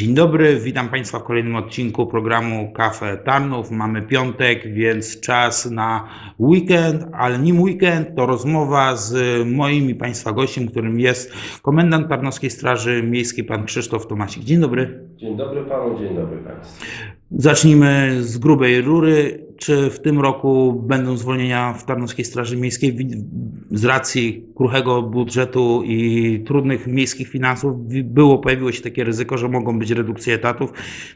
Dzień dobry, witam Państwa w kolejnym odcinku programu Kafe Tarnów. Mamy piątek, więc czas na weekend, ale nim weekend, to rozmowa z moim i Państwa gościem, którym jest komendant Tarnowskiej Straży Miejskiej, pan Krzysztof Tomasik. Dzień dobry. Dzień dobry panu, dzień dobry państwu. Zacznijmy z grubej rury. Czy w tym roku będą zwolnienia w Tarnowskiej Straży Miejskiej z racji kruchego budżetu i trudnych miejskich finansów? Było, pojawiło się takie ryzyko, że mogą być redukcje etatów.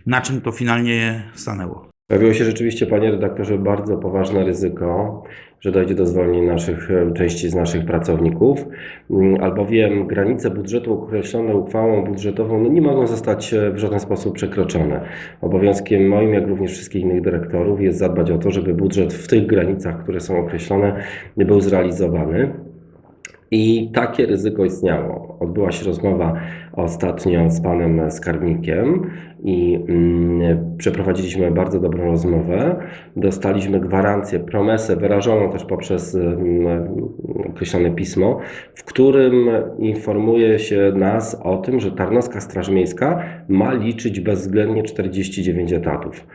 Na czym to finalnie stanęło? Pojawiło się rzeczywiście, panie redaktorze, bardzo poważne ryzyko, że dojdzie do zwolnień naszych, e, części z naszych pracowników, Mm, albowiem granice budżetu określone uchwałą budżetową no, nie mogą zostać e, w żaden sposób przekroczone. Obowiązkiem moim, jak również wszystkich innych dyrektorów jest zadbać o to, żeby budżet w tych granicach, które są określone, był zrealizowany. I takie ryzyko istniało. Odbyła się rozmowa ostatnio z panem skarbnikiem i mm, przeprowadziliśmy bardzo dobrą rozmowę. Dostaliśmy gwarancję, promesę wyrażoną też poprzez mm, określone pismo, w którym informuje się nas o tym, że Tarnowska Straż Miejska ma liczyć bezwzględnie 49 etatów.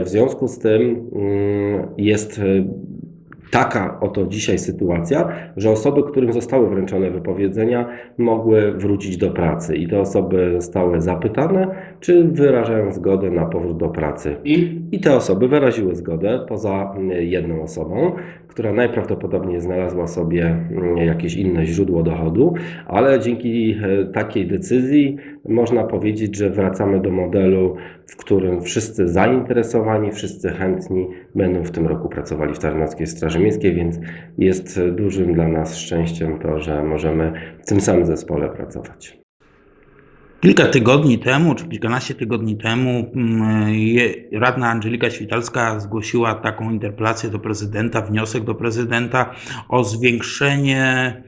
W związku z tym mm, jest taka oto dzisiaj sytuacja, że osoby, którym zostały wręczone wypowiedzenia, mogły wrócić do pracy i te osoby zostały zapytane, czy wyrażają zgodę na powrót do pracy. I I te osoby wyraziły zgodę, poza mm, jedną osobą, która najprawdopodobniej znalazła sobie mm, jakieś inne źródło dochodu, ale dzięki e, takiej decyzji można powiedzieć, że wracamy do modelu, w którym wszyscy zainteresowani, wszyscy chętni będą w tym roku pracowali w Tarnowskiej Straży Miejskiej, więc jest dużym dla nas szczęściem to, że możemy w tym samym zespole pracować. kilka tygodni temu, czy kilkanaście tygodni temu, mm, radna Angelika Świtalska zgłosiła taką interpelację do prezydenta, wniosek do prezydenta o zwiększenie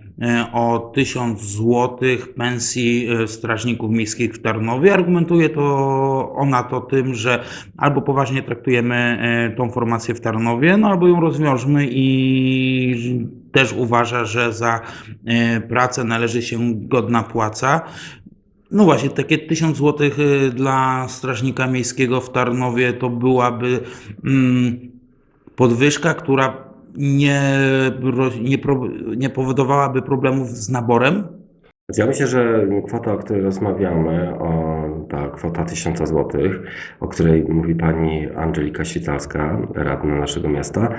o 1000 złotych pensji e, strażników miejskich w Tarnowie. Argumentuje to ona to tym, że albo poważnie traktujemy e, tą formację w Tarnowie, no albo ją rozwiążmy i też uważa, że za e, pracę należy się godna płaca. No właśnie, takie 1000 zł dla strażnika miejskiego w Tarnowie to byłaby mm, podwyżka, która nie, nie, nie powodowałaby problemów z naborem. Ja myślę, że kwota, o której rozmawiamy, o, ta kwota 1000 zł, o której mówi pani Angelika Świtalska, radna naszego miasta,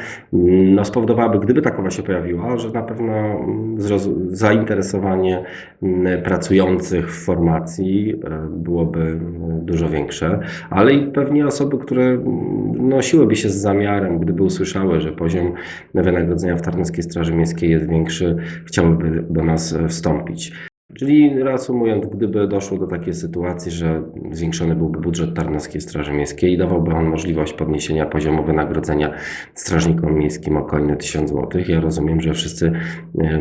no spowodowałaby, gdyby takowa się pojawiła, że na pewno zrozum- zainteresowanie mm, pracujących w formacji e, byłoby mm, dużo większe, ale i pewnie osoby, które mm, nosiłyby się z zamiarem, gdyby usłyszały, że poziom wynagrodzenia w Tarnowskiej Straży Miejskiej jest większy, chciałyby do nas e, wstąpić. Czyli reasumując, gdyby doszło do takiej sytuacji, że zwiększony byłby budżet Tarnowskiej Straży Miejskiej i dawałby on możliwość podniesienia poziomu wynagrodzenia strażnikom miejskim o kolejne 1000 zł, ja rozumiem, że wszyscy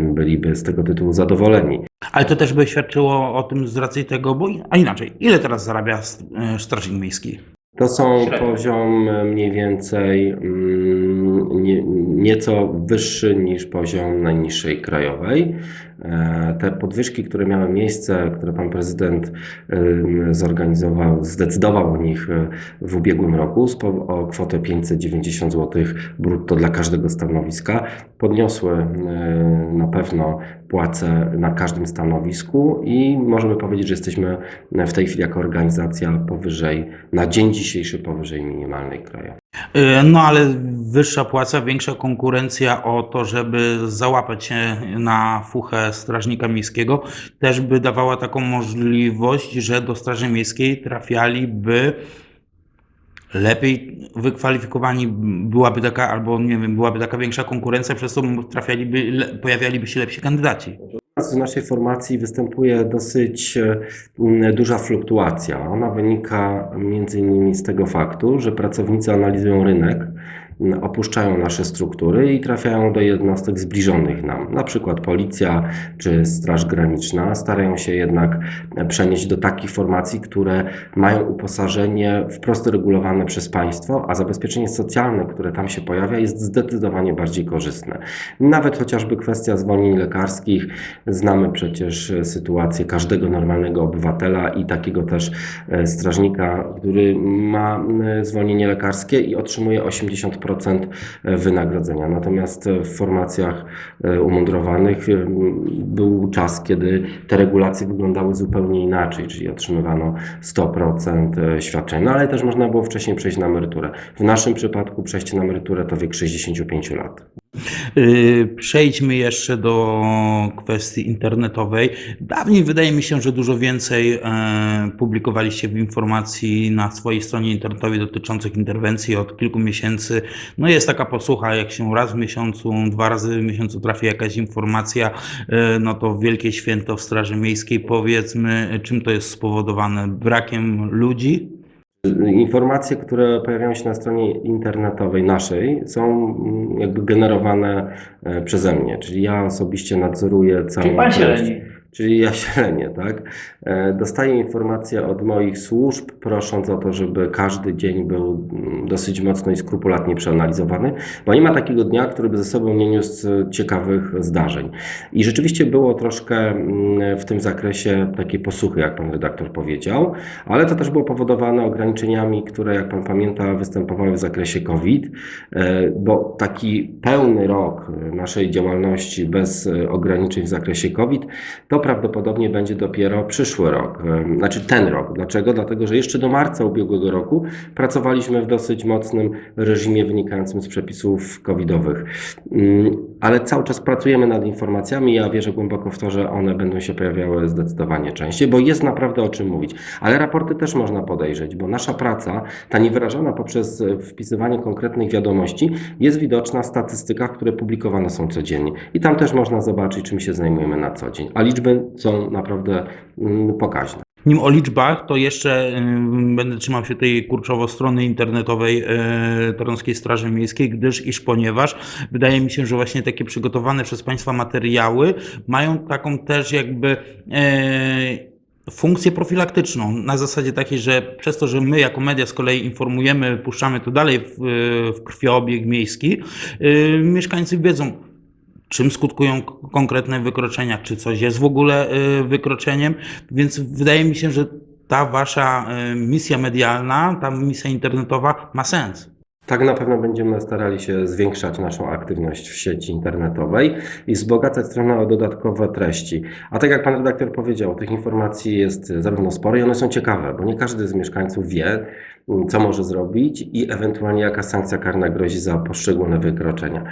byliby z tego tytułu zadowoleni. Ale to też by świadczyło o tym z racji tego, bo a inaczej, ile teraz zarabia e, strażnik miejski? To są Średnio. poziom mniej więcej mm, nie, nieco wyższy niż poziom najniższej krajowej. E, Te podwyżki, które miały miejsce, które pan prezydent zorganizował, zdecydował o nich e, w ubiegłym roku o kwotę 590 zł brutto dla każdego stanowiska, podniosły e, na pewno płace na każdym stanowisku i możemy powiedzieć, że jesteśmy w tej chwili jako organizacja powyżej, na dzień dzisiejszy powyżej minimalnej krajowej. E, No ale wyższa płaca, większa konkurencja o to, żeby załapać się na fuchę strażnika miejskiego, też by dawała taką możliwość, że do Straży Miejskiej trafialiby lepiej wykwalifikowani, byłaby taka, albo nie wiem, byłaby taka większa konkurencja, przez co trafialiby, pojawialiby się lepsi kandydaci. W naszej formacji występuje dosyć e, duża fluktuacja. Ona wynika między innymi z tego faktu, że pracownicy analizują rynek opuszczają nasze struktury i trafiają do jednostek zbliżonych nam, na przykład policja czy Straż Graniczna, starają się jednak przenieść do takich formacji, które mają uposażenie wprost regulowane przez państwo, a zabezpieczenie socjalne, które tam się pojawia, jest zdecydowanie bardziej korzystne. Nawet chociażby kwestia zwolnień lekarskich. Znamy przecież sytuację każdego normalnego obywatela i takiego też e, strażnika, który ma e, zwolnienie lekarskie i otrzymuje 80% wynagrodzenia. Natomiast w formacjach e, umundurowanych e, był czas, kiedy te regulacje wyglądały zupełnie inaczej, czyli otrzymywano 100% świadczeń. No ale też można było wcześniej przejść na emeryturę. W naszym przypadku przejście na emeryturę to wiek 65 lat. Yy, Przejdźmy jeszcze do kwestii internetowej. Dawniej wydaje mi się, że dużo więcej e, publikowaliście w informacji na swojej stronie internetowej dotyczących interwencji od kilku miesięcy. No jest taka posłucha, jak się raz w miesiącu, dwa razy w miesiącu trafi jakaś informacja, e, no to wielkie święto w Straży Miejskiej. Powiedzmy, czym to jest spowodowane? Brakiem ludzi? Informacje, które pojawiają się na stronie internetowej naszej, są mm, jakby generowane e, przeze mnie, czyli ja osobiście nadzoruję całą Czyli pan się leni. Czyli ja ślenie, tak? E, Dostaję informacje od moich służb, prosząc o to, żeby każdy dzień był mm, dosyć mocno i skrupulatnie przeanalizowany, bo nie ma takiego dnia, który by ze sobą nie niósł ciekawych zdarzeń. I rzeczywiście było troszkę mm, w tym zakresie takiej posłuchy, jak pan redaktor powiedział, ale to też było powodowane ograniczeniami, które, jak pan pamięta, występowały w zakresie COVID, e, bo taki pełny rok naszej działalności bez e, ograniczeń w zakresie COVID, to prawdopodobnie będzie dopiero przyszły rok, e, znaczy ten rok. Dlaczego? Dlatego, że jeszcze do marca ubiegłego roku pracowaliśmy w dosyć mocnym reżimie wynikającym z przepisów covidowych. Mm, Ale cały czas pracujemy nad informacjami. Ja wierzę głęboko w to, że one będą się pojawiały zdecydowanie częściej, bo jest naprawdę o czym mówić. Ale raporty też można podejrzeć, bo nasza praca, ta niewyrażona poprzez e, wpisywanie konkretnych wiadomości, jest widoczna w statystykach, które publikowane są codziennie. I tam też można zobaczyć, czym się zajmujemy na co dzień. A liczby są naprawdę mm, pokaźne. Nim o liczbach, to jeszcze będę trzymał się tej kurczowo strony internetowej y, Toronskiej Straży Miejskiej, gdyż iż ponieważ wydaje mi się, że właśnie takie przygotowane przez Państwa materiały mają taką też jakby e, funkcję profilaktyczną. Na zasadzie takiej, że przez to, że my jako media z kolei informujemy, puszczamy to dalej w, w krwiobieg miejski, y, mieszkańcy wiedzą, czym skutkują konkretne wykroczenia, czy coś jest w ogóle y, wykroczeniem, więc wydaje mi się, że ta wasza y, misja medialna, ta misja internetowa ma sens. Tak na pewno będziemy starali się zwiększać naszą aktywność w sieci internetowej i wzbogacać stronę o dodatkowe treści. A tak jak pan redaktor powiedział, tych informacji jest zarówno sporo i one są ciekawe, bo nie każdy z mieszkańców wie, co może zrobić i ewentualnie jaka sankcja karna grozi za poszczególne wykroczenia.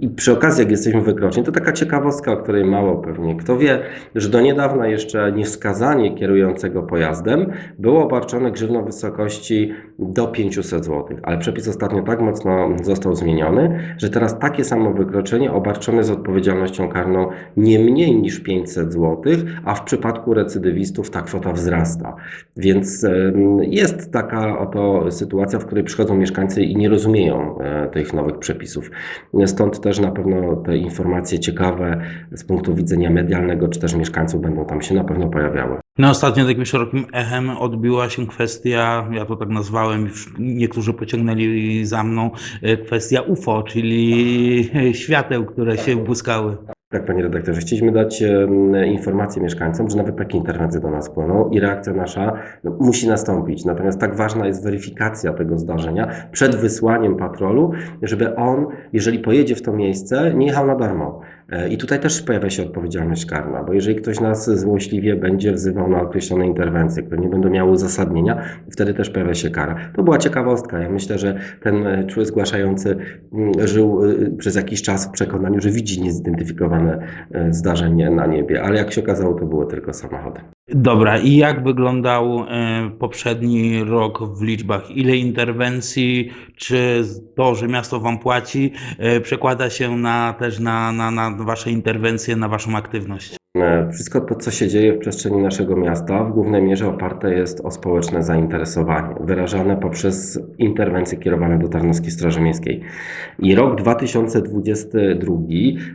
I przy okazji, jak jesteśmy w wykroczeń, to taka ciekawostka, o której mało pewnie kto wie, że do niedawna jeszcze niewskazanie kierującego pojazdem było obarczone grzywną w wysokości do 500 zł, ale przepis ostatnio tak mocno został zmieniony, że teraz takie samo wykroczenie obarczone jest odpowiedzialnością karną nie mniej niż 500 zł, a w przypadku recydywistów ta kwota wzrasta. Więc jest taka oto sytuacja, w której przychodzą mieszkańcy i nie rozumieją e, tych nowych przepisów. Stąd też na pewno te informacje ciekawe z punktu widzenia medialnego, czy też mieszkańców będą tam się na pewno pojawiały. No ostatnio takim szerokim echem odbiła się kwestia, ja to tak nazwałem, niektórzy pociągnęli za mną, y, kwestia UFO, czyli świateł, które się błyskały. Tak, panie redaktorze, chcieliśmy dać informację mieszkańcom, że nawet takie interwencje do nas płyną i reakcja nasza no, musi nastąpić. Natomiast tak ważna jest weryfikacja tego zdarzenia przed wysłaniem patrolu, żeby on, jeżeli pojedzie w to miejsce, nie jechał na darmo. E, I tutaj też pojawia się odpowiedzialność karna, bo jeżeli ktoś nas złośliwie będzie wzywał na określone interwencje, które nie będą miały uzasadnienia, wtedy też pojawia się kara. To była ciekawostka. Ja myślę, że ten e, człowiek zgłaszający mm, żył e, przez jakiś czas w przekonaniu, że widzi niezidentyfikowane zdarzenie na niebie, ale jak się okazało, to były tylko samochody. Dobra, i jak wyglądał e, poprzedni rok w liczbach? Ile interwencji, czy to, że miasto wam płaci, e, przekłada się na, też na, na, na wasze interwencje, na waszą aktywność? E, Wszystko to, co się dzieje w przestrzeni naszego miasta, w głównej mierze oparte jest o społeczne zainteresowanie, wyrażane poprzez interwencje kierowane do Tarnowskiej Straży Miejskiej. I rok 2022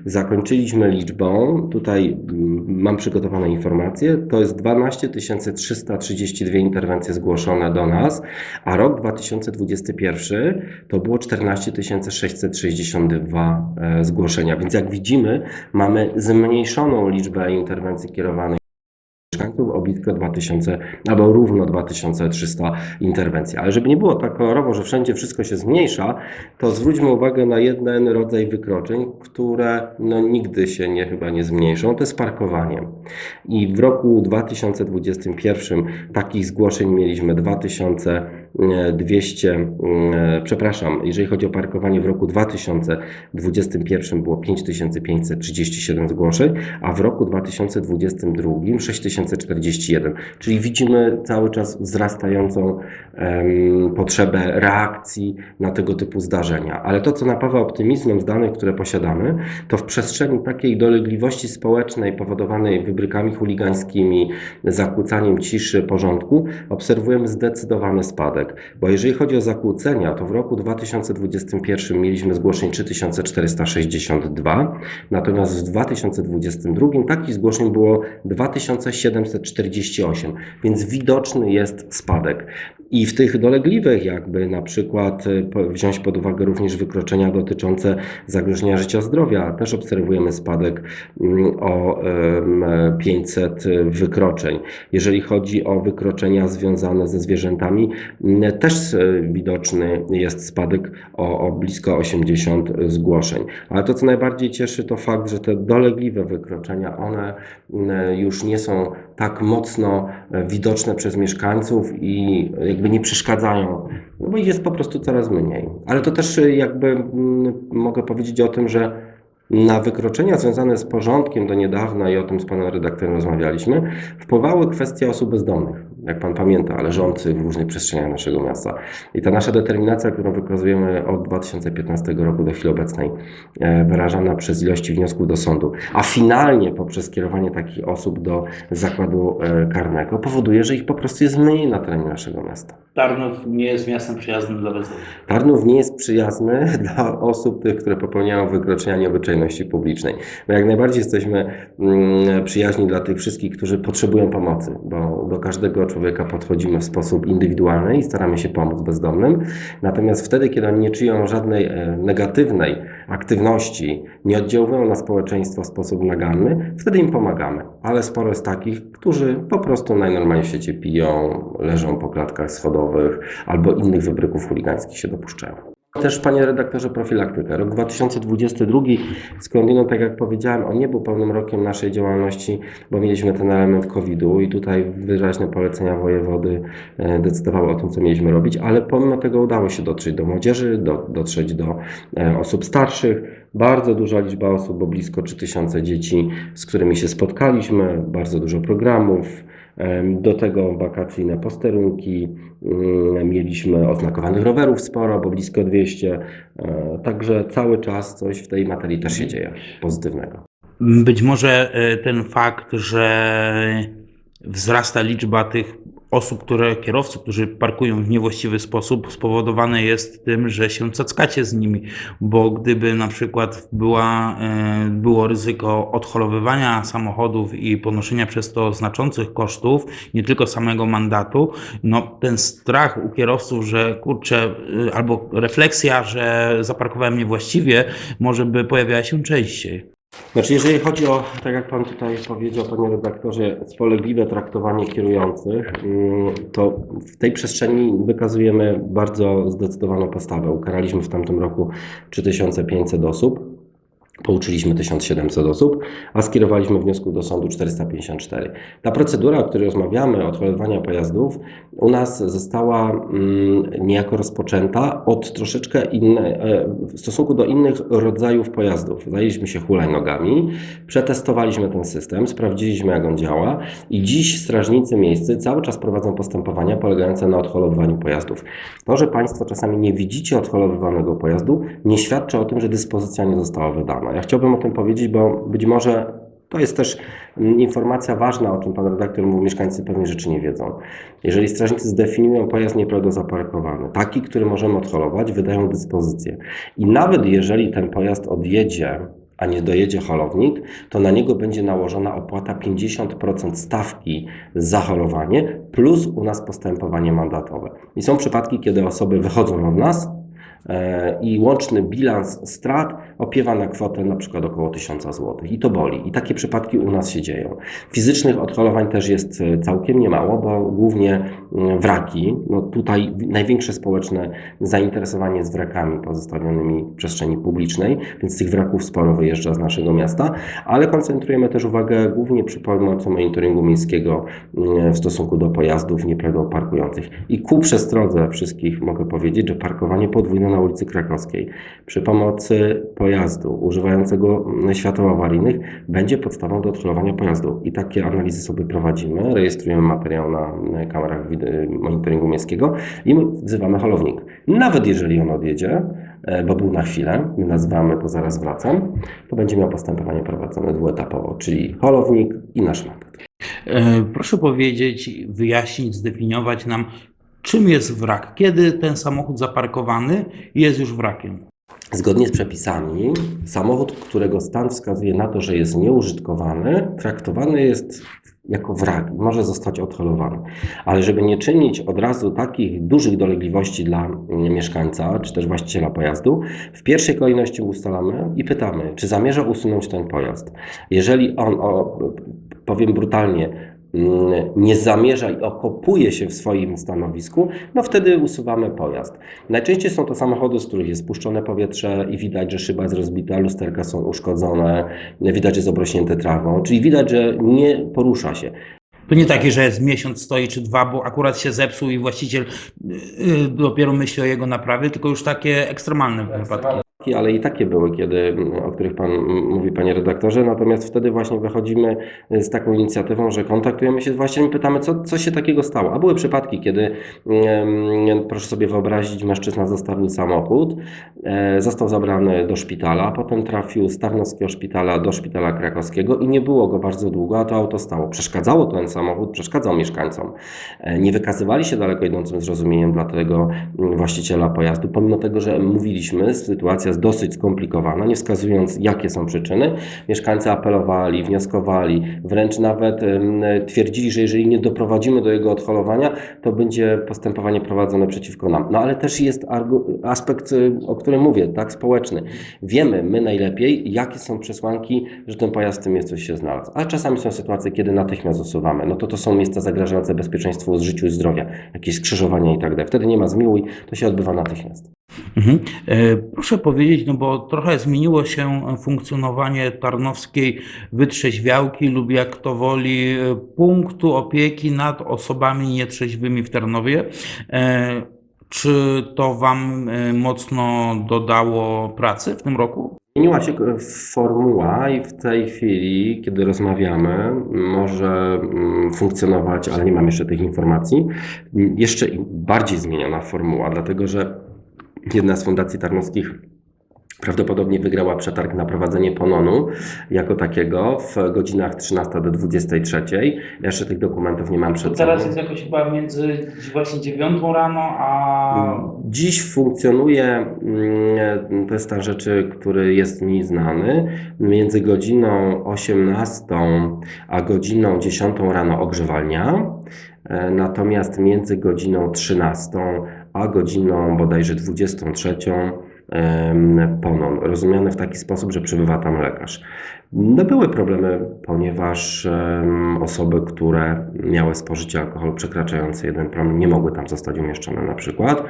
zakończyliśmy liczbą, tutaj mm, mam przygotowane informacje, to jest 12 332 interwencje zgłoszone do nas, a rok 2021 to było 14 662 e, zgłoszenia. Więc jak widzimy, mamy zmniejszoną liczbę interwencji kierowanych mieszkańców o blisko 2000 albo równo 2300 interwencji. Ale żeby nie było tak kolorowo, że wszędzie wszystko się zmniejsza, to zwróćmy uwagę na jeden rodzaj wykroczeń, które no, nigdy się nie, chyba nie zmniejszą, to jest parkowanie. I w roku 2021 takich zgłoszeń mieliśmy 2000 200, e, przepraszam, jeżeli chodzi o parkowanie w roku 2021 było 5537 zgłoszeń, a w roku 2022 6041. Czyli widzimy cały czas wzrastającą um, potrzebę reakcji na tego typu zdarzenia. Ale to, co napawa optymizmem z danych, które posiadamy, to w przestrzeni takiej dolegliwości społecznej powodowanej wybrykami chuligańskimi, zakłócaniem ciszy, porządku, obserwujemy zdecydowany spadek. Bo jeżeli chodzi o zakłócenia, to w roku 2021 mieliśmy zgłoszeń 3462, natomiast w 2022 takich zgłoszeń było 2748, więc widoczny jest spadek. I w tych dolegliwych, jakby na przykład po- wziąć pod uwagę również wykroczenia dotyczące zagrożenia życia zdrowia, też obserwujemy spadek mm, o em, 500 wykroczeń. Jeżeli chodzi o wykroczenia związane ze zwierzętami, mm, też y, widoczny jest spadek o, o blisko 80 zgłoszeń. Ale to, co najbardziej cieszy, to fakt, że te dolegliwe wykroczenia, one mm, już nie są tak mocno e, widoczne przez mieszkańców i jakby nie przeszkadzają, no bo ich jest po prostu coraz mniej. Ale to też e, jakby mogę powiedzieć o tym, że na wykroczenia związane z porządkiem do niedawna i o tym z panem redaktorem rozmawialiśmy, wpływały kwestie osób bezdomnych, jak pan pamięta, leżących w różnych przestrzeniach naszego miasta. I ta nasza determinacja, którą wykazujemy od 2015 roku do chwili obecnej, e, wyrażana przez ilości wniosków do sądu, a finalnie poprzez skierowanie takich osób do zakładu e, karnego, powoduje, że ich po prostu jest mniej na terenie naszego miasta. Tarnów nie jest miastem przyjaznym dla bezdomnych. Tarnów nie jest przyjazny dla osób tych, które popełniają wykroczenia nieobyczajności publicznej. My jak najbardziej jesteśmy mm, przyjaźni dla tych wszystkich, którzy potrzebują pomocy, bo do każdego człowieka podchodzimy w sposób indywidualny i staramy się pomóc bezdomnym. Natomiast wtedy, kiedy oni nie czują żadnej e, negatywnej aktywności, nie oddziałują na społeczeństwo w sposób naganny, wtedy im pomagamy. Ale sporo jest takich, którzy po prostu najnormalniej w świecie piją, leżą po klatkach schodowych albo innych wybryków chuligańskich się dopuszczają. Też, panie redaktorze, profilaktyka. Rok 2022 skądinąd, tak jak powiedziałem, on nie był pełnym rokiem naszej działalności, bo mieliśmy ten element COVID-u i tutaj wyraźne polecenia wojewody e, decydowały o tym, co mieliśmy robić, ale pomimo tego udało się dotrzeć do młodzieży, do, dotrzeć do e, osób starszych. Bardzo duża liczba osób, bo blisko 3000 dzieci, z którymi się spotkaliśmy, bardzo dużo programów. Do tego wakacyjne posterunki, mm, mieliśmy oznakowanych rowerów sporo, bo blisko 200, e, także cały czas coś w tej materii też się dzieje pozytywnego. Być może e, ten fakt, że wzrasta liczba tych osób, które kierowców, którzy parkują w niewłaściwy sposób, spowodowane jest tym, że się cackacie z nimi, bo gdyby na przykład była, e, było ryzyko odholowywania samochodów i ponoszenia przez to znaczących kosztów, nie tylko samego mandatu, no ten strach u kierowców, że kurczę, e, albo refleksja, że zaparkowałem niewłaściwie, może by pojawiała się częściej. Znaczy, jeżeli chodzi o, tak jak Pan tutaj powiedział, Panie redaktorze, spolegliwe traktowanie kierujących, mm, to w tej przestrzeni wykazujemy bardzo zdecydowaną postawę. Ukaraliśmy w tamtym roku 3500 osób. Pouczyliśmy 1700 osób, a skierowaliśmy wniosków do sądu 454. Ta procedura, o której rozmawiamy, odholowywania pojazdów, u nas została mm, niejako rozpoczęta od troszeczkę innej, e, w stosunku do innych rodzajów pojazdów. Zajęliśmy się hulajnogami, przetestowaliśmy ten system, sprawdziliśmy jak on działa i dziś strażnicy miejscy cały czas prowadzą postępowania polegające na odholowywaniu pojazdów. To, że Państwo czasami nie widzicie odholowywanego pojazdu, nie świadczy o tym, że dyspozycja nie została wydana. Ja chciałbym o tym powiedzieć, bo być może To jest też informacja ważna, o czym pan redaktor mówił, mieszkańcy pewnie rzeczy nie wiedzą. Jeżeli strażnicy zdefiniują pojazd nieprawidłowo zaparkowany, taki, który możemy odholować, wydają dyspozycję. I nawet jeżeli ten pojazd odjedzie, a nie dojedzie holownik, to na niego będzie nałożona opłata 50% stawki za holowanie, plus u nas postępowanie mandatowe. I są przypadki, kiedy osoby wychodzą od nas, i łączny bilans strat opiewa na kwotę na przykład około 1000 zł. I to boli. I takie przypadki u nas się dzieją. Fizycznych odholowań też jest e, całkiem niemało, bo głównie mm, wraki. No tutaj największe społeczne zainteresowanie jest wrakami pozostawionymi w przestrzeni publicznej, więc tych wraków sporo wyjeżdża z naszego miasta, ale koncentrujemy też uwagę głównie przy pomocy monitoringu miejskiego w stosunku do pojazdów nieprawidłowo parkujących. I ku przestrodze wszystkich mogę powiedzieć, że parkowanie podwójne na ulicy Krakowskiej przy pomocy pojazdu używającego świateł awaryjnych będzie podstawą do odholowania pojazdu. I takie analizy sobie prowadzimy, rejestrujemy materiał na kamerach monitoringu miejskiego i wzywamy holownik. Nawet jeżeli on odjedzie, e, bo był na chwilę, my nazywamy to zaraz wracam, to będzie miał postępowanie prowadzone dwuetapowo, czyli holownik i nasz mandat. E, Proszę powiedzieć, wyjaśnić, zdefiniować nam, czym jest wrak, kiedy ten samochód zaparkowany jest już wrakiem. Zgodnie z przepisami, samochód, którego stan wskazuje na to, że jest nieużytkowany, traktowany jest jako wrak, może zostać odholowany. Ale żeby nie czynić od razu takich dużych dolegliwości dla mm, mieszkańca czy też właściciela pojazdu, w pierwszej kolejności ustalamy i pytamy, czy zamierza usunąć ten pojazd. Jeżeli on, o, powiem brutalnie, nie zamierza i okopuje się w swoim stanowisku, no wtedy usuwamy pojazd. Najczęściej są to samochody, z których jest spuszczone powietrze i widać, że szyba jest rozbita, lusterka są uszkodzone, widać, że jest obrośnięte trawą, czyli widać, że nie porusza się. To nie takie, że jest miesiąc stoi czy dwa, bo akurat się zepsuł i właściciel y, y, dopiero myśli o jego naprawie, tylko już takie ekstremalne wypadki. Ale i takie były, kiedy, o których Pan mówi, Panie redaktorze. Natomiast wtedy właśnie wychodzimy z taką inicjatywą, że kontaktujemy się z właścicielem i pytamy, co, co się takiego stało. A były przypadki, kiedy, proszę sobie wyobrazić, mężczyzna zostawił samochód, e, został zabrany do szpitala, potem trafił z Tarnowskiego szpitala do szpitala krakowskiego i nie było go bardzo długo, a to auto stało. Przeszkadzało ten samochód, przeszkadzał mieszkańcom. E, Nie wykazywali się daleko idącym zrozumieniem dla tego właściciela pojazdu, pomimo tego, że mówiliśmy, sytuacja jest dosyć skomplikowana, nie wskazując jakie są przyczyny. Mieszkańcy apelowali, wnioskowali, wręcz nawet twierdzili, że jeżeli nie doprowadzimy do jego odholowania, to będzie postępowanie prowadzone przeciwko nam. No ale też jest aspekt, y, o którym mówię, tak, społeczny. Wiemy my najlepiej, jakie są przesłanki, że ten pojazd w tym miejscu się znalazł. Ale czasami są sytuacje, kiedy natychmiast usuwamy. No to to są miejsca zagrażające bezpieczeństwu, życiu i zdrowia, jakieś skrzyżowania i tak dalej. Wtedy nie ma zmiłuj, to się odbywa natychmiast. Mhm. E, Proszę powiedzieć, no bo trochę zmieniło się funkcjonowanie tarnowskiej wytrzeźwiałki lub jak to woli e, punktu opieki nad osobami nietrzeźwymi w Tarnowie. E, Czy to Wam mocno dodało pracy w tym roku? Zmieniła się formuła i w tej chwili, kiedy rozmawiamy, może mm, funkcjonować, ale nie mam jeszcze tych informacji, jeszcze bardziej zmieniona formuła, dlatego że jedna z fundacji tarnowskich prawdopodobnie wygrała przetarg na prowadzenie pononu jako takiego w godzinach 13 do 23. Ja jeszcze tych dokumentów nie mam przed sobą. jakoś chyba między właśnie 9 rano a Dziś funkcjonuje, mm, to jest stan rzeczy, który jest mi znany, między godziną 18 a godziną 10 rano ogrzewalnia, e, natomiast między godziną 13 a godziną bodajże 23 em, ponon, rozumiany w taki sposób, że przybywa tam lekarz. No były problemy, ponieważ osoby, które miały spożycie alkoholu przekraczające jeden promil, nie mogły tam zostać umieszczone na przykład,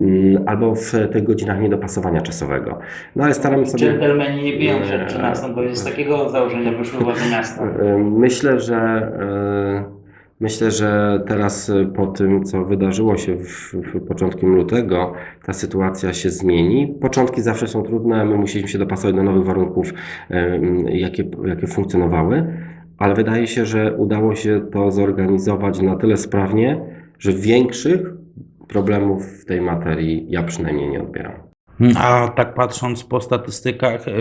Mm, albo w tych godzinach niedopasowania czasowego. No ale staramy sobie... Dżentelmeni nie biją przed 13, bo jest z takiego założenia wyszły władze miasta. Myślę, że e, myślę, że teraz e, po tym, co wydarzyło się w, w początkiem lutego, ta sytuacja się zmieni. Początki zawsze są trudne, my musieliśmy się dopasować do nowych warunków, e, jakie, jakie funkcjonowały, ale wydaje się, że udało się to zorganizować na tyle sprawnie, że większych problemów w tej materii ja przynajmniej nie odbieram. A tak patrząc po statystykach, yy,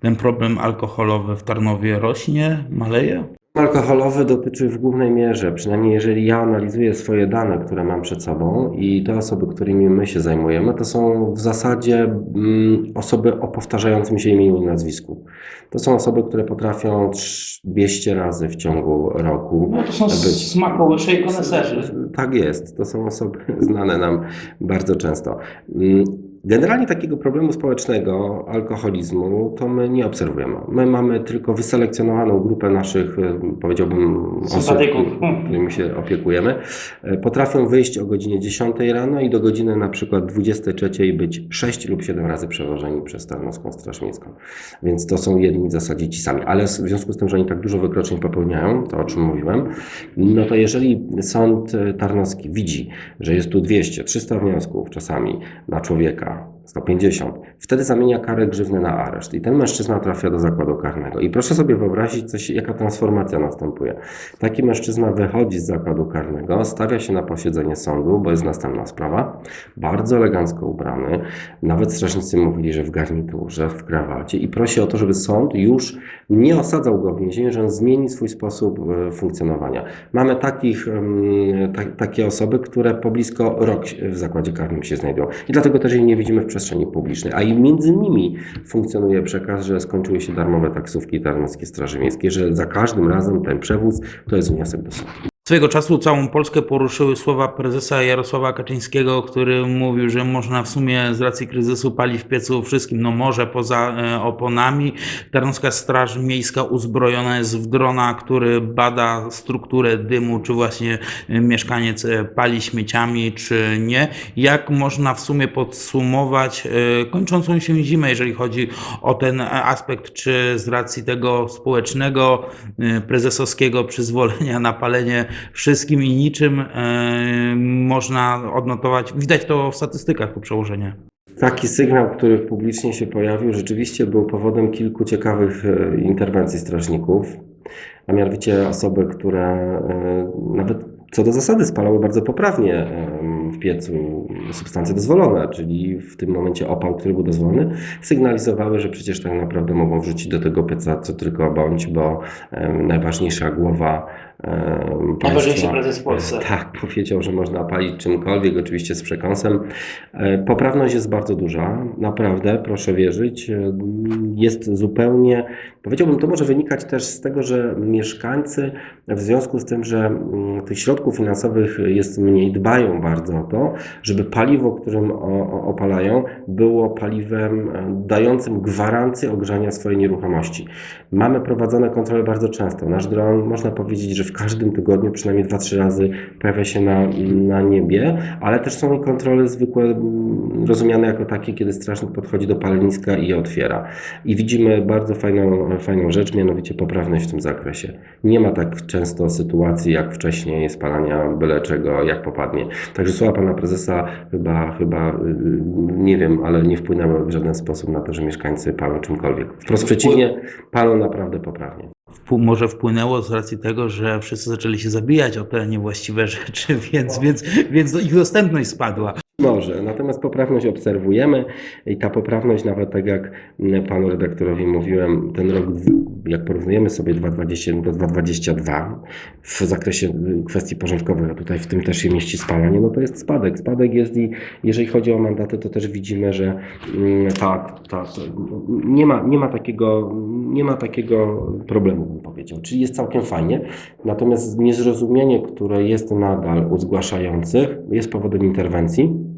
ten problem alkoholowy w Tarnowie rośnie, maleje? Alkoholowy dotyczy w głównej mierze, przynajmniej jeżeli ja analizuję swoje dane, które mam przed sobą i te osoby, którymi my się zajmujemy, to są w zasadzie mm, osoby o powtarzającym się imieniu i nazwisku. To są osoby, które potrafią trz- 200 razy w ciągu roku No to są być. smakołysze i koneserzy. Tak jest, to są osoby znane nam bardzo często. Generalnie takiego problemu społecznego, alkoholizmu, to my nie obserwujemy. My mamy tylko wyselekcjonowaną grupę naszych, e, powiedziałbym, osób, którymi się opiekujemy. E, Potrafią wyjść o godzinie 10 rano i do godziny na przykład 23 być 6 lub 7 razy przewożeni przez Tarnowską Straż Miejską. Więc to są jedni w zasadzie ci sami. Ale w związku z tym, że oni tak dużo wykroczeń popełniają, to o czym mówiłem, no to jeżeli sąd e, tarnowski widzi, że jest tu 200, 300 wniosków czasami na człowieka, car. 150, wtedy zamienia karę grzywny na areszt i ten mężczyzna trafia do zakładu karnego. I proszę sobie wyobrazić, coś, jaka transformacja następuje. Taki mężczyzna wychodzi z zakładu karnego, stawia się na posiedzenie sądu, bo jest następna sprawa, bardzo elegancko ubrany, nawet strażnicy mówili, że w garniturze, w krawacie i prosi o to, żeby sąd już nie osadzał go w więzieniu, że on zmieni swój sposób e, funkcjonowania. Mamy takich, ta, takie osoby, które po blisko rok w zakładzie karnym się znajdują. I dlatego też jej nie widzimy w przestrzeni publicznej. A i między nimi funkcjonuje przekaz, że skończyły się darmowe taksówki Tarnowskiej Straży Miejskiej, że za każdym razem ten przewóz to jest wniosek do sądu. Swego czasu całą Polskę poruszyły słowa prezesa Jarosława Kaczyńskiego, który mówił, że można w sumie z racji kryzysu palić w piecu wszystkim, no może poza e, oponami. Tarnowska Straż Miejska uzbrojona jest w drona, który bada strukturę dymu, czy właśnie e, mieszkaniec e, pali śmieciami, czy nie. Jak można w sumie podsumować kończącą się zimę, jeżeli chodzi o ten aspekt, czy z racji tego społecznego, prezesowskiego przyzwolenia na palenie wszystkim i niczym e, można odnotować. Widać to w statystykach, to przełożenie. Taki sygnał, który publicznie się pojawił, rzeczywiście był powodem kilku ciekawych e, interwencji strażników, a mianowicie osoby, które e, nawet co do zasady spalały bardzo poprawnie w piecu substancje dozwolone, czyli w tym momencie opał, który był dozwolony, sygnalizowały, że przecież tak naprawdę mogą wrzucić do tego pieca co tylko bądź, bo najważniejsza głowa Najważniejszy państwa- prezes w Polsce. tak, powiedział, że można palić czymkolwiek, oczywiście z przekąsem. E, Poprawność jest bardzo duża, naprawdę, proszę wierzyć. E, Jest zupełnie, powiedziałbym, to może wynikać też z tego, że mieszkańcy w związku z tym, że tych środków finansowych jest mniej, dbają bardzo o to, żeby paliwo, którym opalają, było paliwem e, dającym gwarancję ogrzania swojej nieruchomości. Mamy prowadzone kontrole bardzo często. Nasz dron, można powiedzieć, że w każdym tygodniu przynajmniej 2-3 razy pojawia się na, na niebie, ale też są kontrole zwykłe, mm, rozumiane jako takie, kiedy strażnik podchodzi do paleniska i je otwiera. I widzimy bardzo fajną, fajną rzecz, mianowicie poprawność w tym zakresie. Nie ma tak często sytuacji jak wcześniej spalania byle czego, jak popadnie. Także słowa pana prezesa chyba, chyba y, nie wiem, ale nie wpłynęły w żaden sposób na to, że mieszkańcy palą czymkolwiek. Wprost przeciwnie, palą naprawdę poprawnie. Może wpłynęło z racji tego, że wszyscy zaczęli się zabijać o te niewłaściwe rzeczy, więc, więc, więc ich dostępność spadła. Może, natomiast poprawność obserwujemy i ta poprawność, nawet tak jak mm, panu redaktorowi mówiłem, ten rok, jak porównujemy sobie 2020 do 2022 w zakresie y, kwestii porządkowych, a tutaj w tym też się mieści spalanie, no to jest spadek. Spadek jest i jeżeli chodzi o mandaty, to też widzimy, że mm, ta, ta, to nie, ma, nie, ma takiego, nie ma takiego problemu, bym powiedział. Czyli jest całkiem fajnie, natomiast niezrozumienie, które jest nadal u zgłaszających, jest powodem interwencji.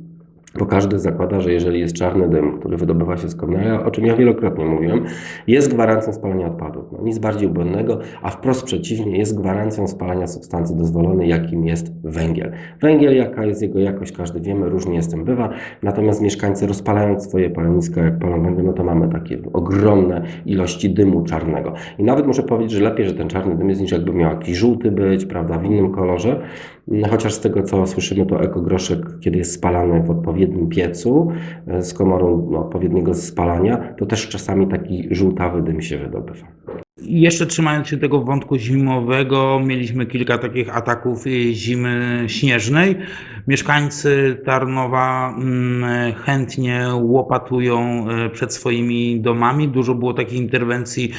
Bo każdy zakłada, że jeżeli jest czarny dym, który wydobywa się z komina, o czym ja wielokrotnie mówiłem, jest gwarancją spalania odpadów. No, nic bardziej błędnego, a wprost przeciwnie, jest gwarancją spalania substancji dozwolonej, jakim jest węgiel. Węgiel, jaka jest jego jakość, każdy wiemy, różnie z tym bywa. Natomiast mieszkańcy rozpalając swoje paleniska, jak palą węgiel, no to mamy takie ogromne ilości dymu czarnego. I nawet muszę powiedzieć, że lepiej, że ten czarny dym jest niż jakby miał jakiś żółty być, prawda, w innym kolorze. No, Chociaż z tego, co słyszymy, to ekogroszek, kiedy jest spalany w odpowiednim piecu e, z komorą no, odpowiedniego spalania, to też czasami taki żółtawy dym się wydobywa. Jeszcze trzymając się tego wątku zimowego, mieliśmy kilka takich ataków y, zimy śnieżnej. Mieszkańcy Tarnowa mm, chętnie łopatują przed swoimi domami. Dużo było takich interwencji,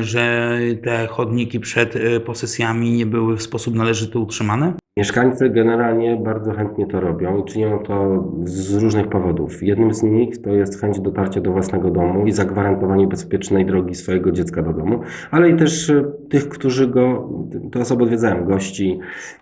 że te chodniki przed posesjami nie były w sposób należyty utrzymane. Mieszkańcy generalnie bardzo chętnie to robią i czynią to z różnych powodów. Jednym z nich to jest chęć dotarcia do własnego domu i zagwarantowanie bezpiecznej drogi swojego dziecka do domu, ale i też e, tych, którzy go, te osoby odwiedzają, gości.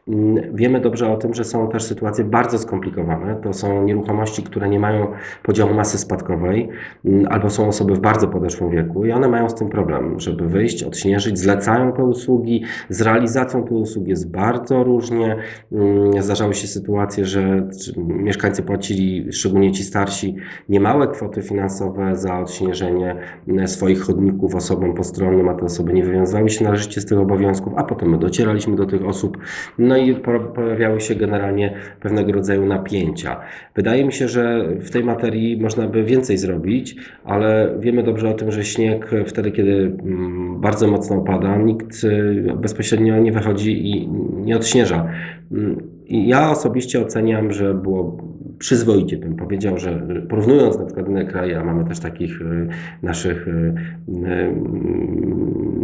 Mm, Wiemy dobrze o tym, że są też sytuacje bardzo skomplikowane. To są nieruchomości, które nie mają podziału masy spadkowej, mm, albo są osoby w bardzo podeszłym wieku i one mają z tym problem, żeby wyjść, odśnieżyć, zlecają te usługi. Z realizacją tych usług jest bardzo różnie. Mm, Zdarzały się sytuacje, że mieszkańcy płacili, szczególnie ci starsi, niemałe kwoty finansowe za odśnieżenie mm, swoich chodników osobom postronnym, a te osoby nie wywiązywały się należycie z tych obowiązków, a potem my docieraliśmy do tych osób, no i po- pojawiały się generalnie pewnego rodzaju napięcia. Wydaje mi się, że w tej materii można by więcej zrobić, ale wiemy dobrze o tym, że śnieg wtedy, kiedy mm, bardzo mocno opada, nikt y, bezpośrednio nie wychodzi i nie odśnieża. Mm, ja osobiście oceniam, że było przyzwoicie, bym powiedział, że porównując na przykład inne kraje, a mamy też takich y, naszych y, y,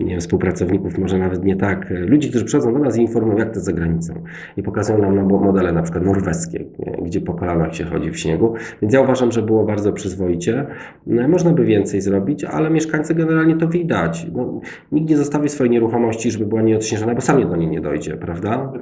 nie wiem, współpracowników, może nawet nie tak, y, ludzi, którzy przychodzą do nas i informują, jak to za granicą i pokazują nam modele na przykład norweskie, gdzie po kolanach się chodzi w śniegu, więc ja uważam, że było bardzo przyzwoicie. No, można by więcej zrobić, ale mieszkańcy generalnie to widać. No, nikt nie zostawi swojej nieruchomości, żeby była nieodśnieżona, bo sam do niej nie dojdzie, prawda?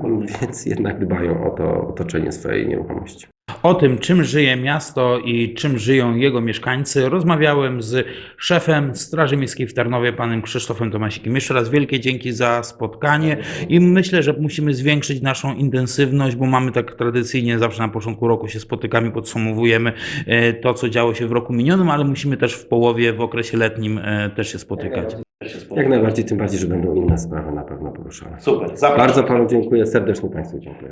Więc jednak dbają o to otoczenie swojej nieruchomości. O tym, czym żyje miasto i czym żyją jego mieszkańcy, rozmawiałem z szefem Straży Miejskiej w Tarnowie, panem Krzysztofem Tomasikiem. Jeszcze raz wielkie dzięki za spotkanie i myślę, że musimy zwiększyć naszą intensywność, bo mamy tak tradycyjnie zawsze na początku roku się spotykamy, podsumowujemy e, to, co działo się w roku minionym, ale musimy też w połowie, w okresie letnim e, też się spotykać. Jak najbardziej, tym bardziej, że będą inne sprawy na pewno poruszane. Super, zapraszam. Bardzo Panu dziękuję, serdecznie Państwu dziękuję.